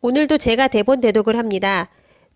오늘도 제가 대본 대독을 합니다.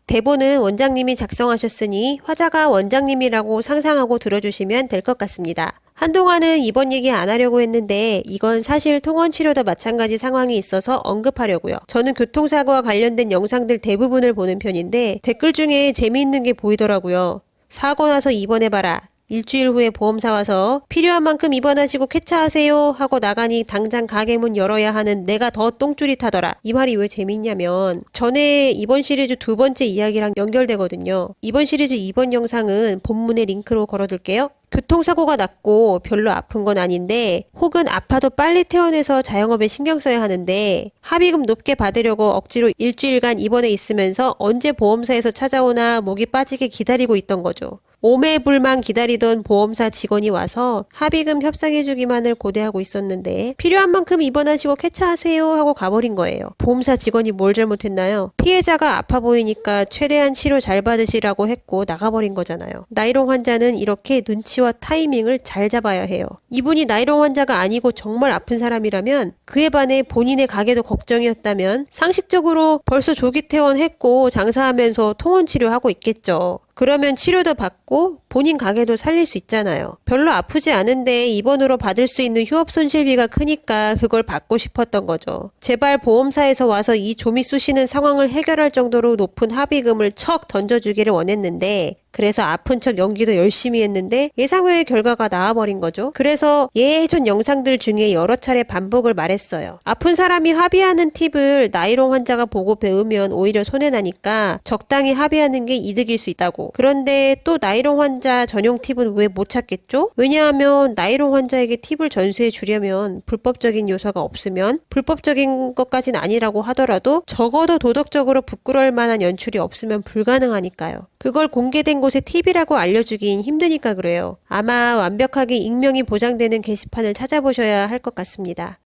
대본은 원장님이 작성하셨으니 화자가 원장님이라고 상상하고 들어주시면 될 것 같습니다. 한동안은 이번 얘기 안 하려고 했는데 이건 사실 통원 치료도 마찬가지 상황이 있어서 언급하려고요. 저는 교통사고와 관련된 영상들 대부분을 보는 편인데 댓글 중에 재미있는 게 보이더라고요. 사고 나서 입원해봐라. 일주일 후에 보험사 와서 필요한 만큼 입원하시고 쾌차하세요 하고 나가니 당장 가게 문 열어야 하는 내가 더 똥줄이 타더라. 이 말이 왜 재밌냐면 전에 이번 시리즈 두 번째 이야기랑 연결되거든요. 이번 시리즈 이번 영상은 본문에 링크로 걸어둘게요. 교통사고가 났고 별로 아픈 건 아닌데 혹은 아파도 빨리 퇴원해서 자영업에 신경 써야 하는데 합의금 높게 받으려고 억지로 일주일간 입원해 있으면서 언제 보험사에서 찾아오나 목이 빠지게 기다리고 있던 거죠. 오매불망 기다리던 보험사 직원이 와서 합의금 협상해주기만을 고대하고 있었는데 필요한 만큼 입원하시고 쾌차하세요 하고 가버린 거예요. 보험사 직원이 뭘 잘못했나요? 피해자가 아파 보이니까 최대한 치료 잘 받으시라고 했고 나가버린 거잖아요. 나이롱 환자는 이렇게 눈치와 타이밍을 잘 잡아야 해요. 이분이 나이롱 환자가 아니고 정말 아픈 사람이라면 그에 반해 본인의 가게도 걱정이었다면 상식적으로 벌써 조기 퇴원했고 장사하면서 통원 치료하고 있겠죠. 그러면 치료도 받고 본인 가게도 살릴 수 있잖아요. 별로 아프지 않은데 입원으로 받을 수 있는 휴업 손실비가 크니까 그걸 받고 싶었던 거죠. 제발 보험사에서 와서 이 조미 쑤시는 상황을 해결할 정도로 높은 합의금을 척 던져주기를 원했는데 그래서 아픈 척 연기도 열심히 했는데 예상 외의 결과가 나와버린 거죠. 그래서 예전 영상들 중에 여러 차례 반복을 말했어요. 아픈 사람이 합의하는 팁을 나이롱 환자가 보고 배우면 오히려 손해나니까 적당히 합의하는 게 이득일 수 있다고. 그런데 또 나이롱 환자 전용 팁은 왜 못 찾겠죠? 왜냐하면 나이롱 환자에게 팁을 전수해 주려면 불법적인 요소가 없으면 불법적인 것까진 아니라고 하더라도 적어도 도덕적으로 부끄러울 만한 연출이 없으면 불가능하니까요. 그걸 공개된 곳에 팁이라고 알려주긴 힘드니까 그래요. 아마 완벽하게 익명이 보장되는 게시판을 찾아보셔야 할 것 같습니다.